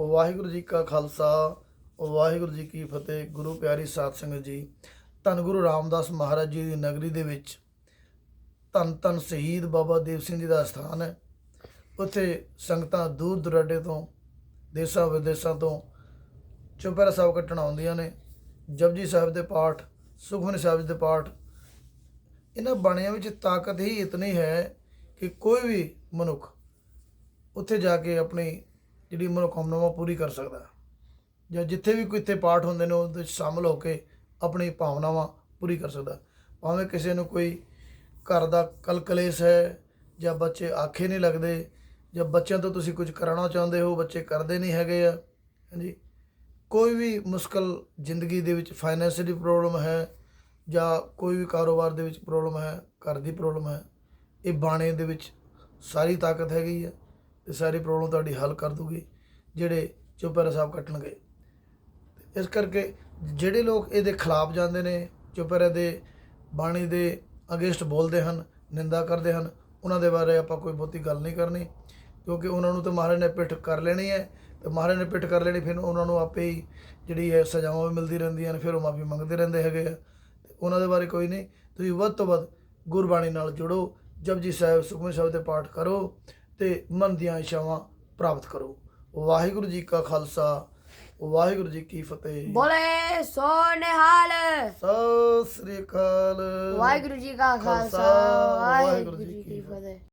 ਵਾਹਿਗੁਰੂ ਜੀ ਕਾ ਖਾਲਸਾ, ਵਾਹਿਗੁਰੂ ਜੀ ਕੀ ਫਤਿਹ, ਗੁਰੂ ਪਿਆਰੀ ਸਾਧ ਸੰਗਤ ਜੀ। ਧੰਨ ਗੁਰੂ ਰਾਮਦਾਸ ਮਹਾਰਾਜ ਜੀ ਦੀ ਨਗਰੀ ਦੇ ਵਿੱਚ ਧੰਨ ਧੰਨ ਸ਼ਹੀਦ ਬਾਬਾ ਦੇਵ ਸਿੰਘ ਜੀ ਦਾ ਸਥਾਨ ਹੈ। ਉੱਥੇ ਸੰਗਤਾਂ ਦੂਰ ਦੁਰਾਡੇ ਤੋਂ, ਦੇਸ਼ਾਂ ਵਿਦੇਸ਼ਾਂ ਤੋਂ ਚੁਪਹਿਰਾ ਸਾਹਿਬ ਕੱਟਣ ਆਉਂਦੀਆਂ ਨੇ। ਜਪਜੀ ਸਾਹਿਬ ਦੇ ਪਾਠ, ਸੁਖਮਨੀ ਸਾਹਿਬ ਦੇ ਪਾਠ, ਇਹਨਾਂ ਬਾਣੀਆਂ ਵਿੱਚ ਤਾਕਤ ਹੀ ਇਤਨੀ ਹੈ ਕਿ ਕੋਈ ਵੀ ਮਨੁੱਖ ਉੱਥੇ ਜਾ ਕੇ ਆਪਣੀ ਜਿਹੜੀ ਮਨੋਕਾਮਨਾਵਾਂ ਪੂਰੀ ਕਰ ਸਕਦਾ ਜਾਂ ਜਿੱਥੇ ਵੀ ਕੋਈ ਇੱਥੇ ਪਾਠ ਹੁੰਦੇ ਨੇ, ਉਹਦੇ ਵਿੱਚ ਸ਼ਾਮਲ ਹੋ ਕੇ ਆਪਣੀ ਭਾਵਨਾਵਾਂ ਪੂਰੀ ਕਰ ਸਕਦਾ ਭਾਵੇਂ ਕਿਸੇ ਨੂੰ ਕੋਈ ਘਰ ਦਾ ਕਲਕਲੇਸ਼ ਹੈ, ਜਾਂ ਬੱਚੇ ਆਖੇ ਨਹੀਂ ਲੱਗਦੇ, ਜਾਂ ਬੱਚਿਆਂ ਤੋਂ ਤੁਸੀਂ ਕੁਝ ਕਰਾਉਣਾ ਚਾਹੁੰਦੇ ਹੋ, ਬੱਚੇ ਕਰਦੇ ਨਹੀਂ ਹੈਗੇ ਆ, ਹਾਂਜੀ। ਕੋਈ ਵੀ ਮੁਸ਼ਕਲ ਜ਼ਿੰਦਗੀ ਦੇ ਵਿੱਚ ਫਾਈਨੈਂਸ਼ੀਅਲੀ ਪ੍ਰੋਬਲਮ ਹੈ, ਜਾਂ ਕੋਈ ਵੀ ਕਾਰੋਬਾਰ ਦੇ ਵਿੱਚ ਪ੍ਰੋਬਲਮ ਹੈ, ਘਰ ਦੀ ਪ੍ਰੋਬਲਮ ਹੈ, ਇਹ ਬਾਣੇ ਦੇ ਵਿੱਚ ਸਾਰੀ ਤਾਕਤ ਹੈਗੀ ਹੈ ਇਹ ਸਾਰੀ ਪ੍ਰੋਬਲਮ ਤੁਹਾਡੀ ਹੱਲ ਕਰ ਦੂਗੀ, ਜਿਹੜੇ ਚੁਪਹਿਰਾ ਸਾਹਿਬ ਕੱਟਣਗੇ। ਇਸ ਕਰਕੇ ਜਿਹੜੇ ਲੋਕ ਇਹਦੇ ਖਿਲਾਫ ਜਾਂਦੇ ਨੇ ਚੁਪਹਿਰੇ ਦੇ ਬਾਣੀ ਦੇ ਅਗੇਂਸਟ ਬੋਲਦੇ ਹਨ, ਨਿੰਦਾ ਕਰਦੇ ਹਨ, ਉਹਨਾਂ ਦੇ ਬਾਰੇ ਆਪਾਂ ਕੋਈ ਬਹੁਤੀ ਗੱਲ ਨਹੀਂ ਕਰਨੀ, ਕਿਉਂਕਿ ਉਹਨਾਂ ਨੂੰ ਤਾਂ ਮਹਾਰਾਜ ਨੇ ਪਿੱਠ ਕਰ ਲੈਣੀ ਹੈ, ਤੇ ਮਹਾਰਾਜ ਨੇ ਪਿੱਠ ਕਰ ਲੈਣੀ, ਫਿਰ ਉਹਨਾਂ ਨੂੰ ਆਪੇ ਹੀ ਜਿਹੜੀ ਹੈ ਸਜ਼ਾਵਾਂ ਵੀ ਮਿਲਦੀ ਰਹਿੰਦੀਆਂ ਨੇ, ਫਿਰ ਉਹ ਮਾਫੀ ਮੰਗਦੇ ਰਹਿੰਦੇ ਹੈਗੇ ਆ। ਤੇ ਉਹਨਾਂ ਦੇ ਬਾਰੇ ਕੋਈ ਨਹੀਂ। ਤੁਸੀਂ ਵੱਧ ਤੋਂ ਵੱਧ ਗੁਰਬਾਣੀ ਨਾਲ ਜੁੜੋ, ਜਪਜੀ ਸਾਹਿਬ, ਸੁਖਮਨੀ ਸਾਹਿਬ ਦੇ ਪਾਠ ਕਰੋ। ਤੇ ਮਨ ਦੀਆਂ ਇਛਾਵਾਂ ਪ੍ਰਾਪਤ ਕਰੋ। ਵਾਹਿਗੁਰੂ ਜੀ ਕਾ ਖਾਲਸਾ ਵਾਹਿਗੁਰੂ ਜੀ ਕੀ ਫਤਿਹ। ਬੋਲੇ ਸੋ ਨਿਹਾਲ। ਸਤਿ ਸ੍ਰੀ ਅਕਾਲ। ਵਾਹਿਗੁਰੂ ਜੀ ਕਾ ਖਾਲਸਾ ਵਾਹਿਗੁਰੂ ਜੀ